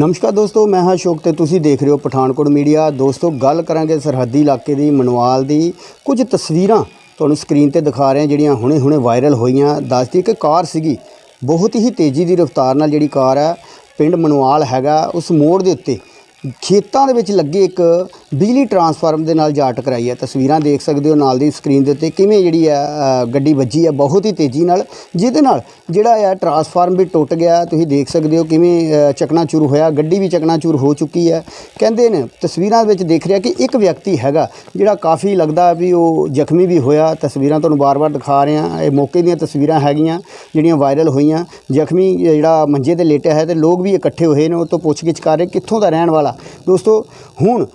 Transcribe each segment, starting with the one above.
ਨਮਸਕਾਰ ਦੋਸਤੋ, ਮੈਂ ਹਾਂ ਅਸ਼ੋਕ ਤੇ ਤੁਸੀਂ ਦੇਖ ਰਹੇ ਹੋ ਪਠਾਨਕੋਟ ਮੀਡੀਆ। ਦੋਸਤੋ, ਗੱਲ ਕਰਾਂਗੇ ਸਰਹੱਦੀ ਇਲਾਕੇ ਦੀ, ਮਨਵਾਲ ਦੀ। ਕੁਝ ਤਸਵੀਰਾਂ ਤੁਹਾਨੂੰ ਸਕਰੀਨ ਤੇ ਦਿਖਾ ਰਹੇ ਹਾਂ, ਜਿਹੜੀਆਂ ਹੁਣੇ-ਹੁਣੇ ਵਾਇਰਲ ਹੋਈਆਂ। ਦੱਸਦੀ ਕਿ ਕਾਰ ਸੀਗੀ, ਬਹੁਤ ਹੀ ਤੇਜ਼ੀ ਦੀ ਰਫ਼ਤਾਰ ਨਾਲ ਜਿਹੜੀ ਕਾਰ ਹੈ ਪਿੰਡ ਮਨਵਾਲ ਹੈਗਾ, ਉਸ ਮੋੜ ਦੇ ਉੱਤੇ। ਖੇਤਾਂ ਦੇ ਵਿੱਚ ਲੱਗੇ ਇੱਕ ਬਿਜਲੀ ਟਰਾਂਸਫਾਰਮ ਦੇ ਨਾਲ ਜਾ ਟਕਰਾਈ ਹੈ। ਤਸਵੀਰਾਂ ਦੇਖ ਸਕਦੇ ਹੋ ਨਾਲ ਦੀ ਸਕਰੀਨ ਦੇ ਉੱਤੇ ਕਿਵੇਂ ਜਿਹੜੀ ਹੈ ਗੱਡੀ ਵੱਜੀ ਹੈ ਬਹੁਤ ਹੀ ਤੇਜ਼ੀ ਨਾਲ। ਜਿਹਦੇ ਨਾਲ ਜਿਹੜਾ ਹੈ ਟਰਾਂਸਫਾਰਮ ਵੀ ਟੁੱਟ ਗਿਆ। ਤੁਸੀਂ ਦੇਖ ਸਕਦੇ ਹੋ ਕਿਵੇਂ ਅ, ਚਕਨਾਚੂਰ ਹੋਇਆ। ਗੱਡੀ ਵੀ ਚਕਨਾਚੂਰ ਹੋ ਚੁੱਕੀ ਹੈ। ਕਹਿੰਦੇ ਨੇ ਤਸਵੀਰਾਂ ਵਿੱਚ ਦੇਖ ਰਿਹਾ ਕਿ ਇੱਕ ਵਿਅਕਤੀ ਹੈਗਾ ਜਿਹੜਾ ਕਾਫੀ ਲੱਗਦਾ ਵੀ ਉਹ ਜ਼ਖਮੀ ਵੀ ਹੋਇਆ। ਤਸਵੀਰਾਂ ਤੁਹਾਨੂੰ ਬਾਰ-ਬਾਰ ਦਿਖਾ ਰਹੇ ਹਾਂ। ਇਹ ਮੌਕੇ ਦੀਆਂ ਤਸਵੀਰਾਂ ਹੈਗੀਆਂ ਜਿਹੜੀਆਂ ਵਾਇਰਲ ਹੋਈਆਂ। ਜ਼ਖਮੀ ਜਿਹੜਾ ਮੰਜੇ ਤੇ ਲੇਟਿਆ ਹੈ ਤੇ ਲੋਕ ਵੀ ਇਕੱਠੇ ਹੋਏ ਨੇ। ਉਹ ਤੋਂ ਪੁੱਛਗਿੱਛ ਕਰ ਰਹੇ ਕਿੱਥੋਂ ਦਾ ਰਹਿਣ ਵਾਲਾ? ਦੋਸਤੋ, ਹੁਣ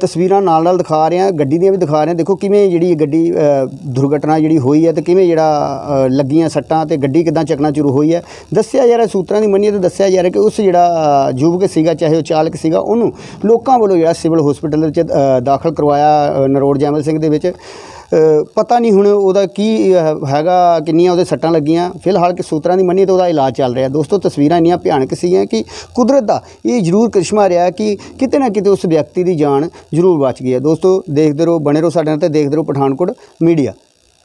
ਤਸਵੀਰਾਂ ਨਾਲ ਨਾਲ ਦਿਖਾ ਰਹੇ ਹਾਂ, ਗੱਡੀ ਦੀਆਂ ਵੀ ਦਿਖਾ ਰਹੇ ਹਾਂ। ਦੇਖੋ ਕਿਵੇਂ ਜਿਹੜੀ ਗੱਡੀ ਦੁਰਘਟਨਾ ਜਿਹੜੀ ਹੋਈ ਹੈ ਤੇ ਕਿਵੇਂ ਜਿਹੜਾ ਲੱਗੀਆਂ ਸੱਟਾਂ ਤੇ ਗੱਡੀ ਕਿਦਾਂ ਸ਼ੁਰੂ ਹੋਈ ਹੈ। ਦੱਸਿਆ ਜਾ ਰਿਹਾ, ਸੂਤਰਾਂ ਦੀ ਮੰਨੀਏ ਤਾਂ ਦੱਸਿਆ ਜਾ ਰਿਹਾ ਕਿ ਉਸ ਜਿਹੜਾ ਯੁਵਕ ਸੀਗਾ, ਚਾਹੇ ਉਹ ਚਾਲਕ ਸੀਗਾ, ਉਹਨੂੰ ਲੋਕਾਂ ਵੱਲੋਂ ਜਿਹੜਾ ਸਿਵਲ ਹਸਪੀਟਲ ਵਿੱਚ ਦਾਖਲ ਕਰਵਾਇਆ ਨਰੋੜ ਜੈਮਲ ਸਿੰਘ ਦੇ ਵਿੱਚ। ਪਤਾ ਨਹੀਂ ਹੁਣ ਉਹਦਾ ਕੀ ਹੈਗਾ, ਕਿੰਨੀਆਂ ਉਹਦੇ ਸੱਟਾਂ ਲੱਗੀਆਂ। ਫਿਲਹਾਲ ਕਿ ਸੂਤਰਾਂ ਦੀ ਮੰਨੀ ਤਾਂ ਉਹਦਾ ਇਲਾਜ ਚੱਲ ਰਿਹਾ। ਦੋਸਤੋ, ਤਸਵੀਰਾਂ ਇੰਨੀਆਂ ਭਿਆਨਕ ਸੀਗੀਆਂ ਕਿ ਕੁਦਰਤ ਦਾ ਇਹ ਜ਼ਰੂਰ ਕਰਿਸ਼ਮਾ ਰਿਹਾ ਕਿ ਕਿਤੇ ਨਾ ਕਿਤੇ ਉਸ ਵਿਅਕਤੀ ਦੀ ਜਾਨ ਜ਼ਰੂਰ ਬਚ ਗਈ ਹੈ। ਦੋਸਤੋ, ਦੇਖਦੇ ਰਹੋ, ਬਣੇ ਰਹੋ ਸਾਡੇ ਨਾਲ ਤੇ ਦੇਖਦੇ ਰਹੋ ਪਠਾਨਕੋਟ ਮੀਡੀਆ।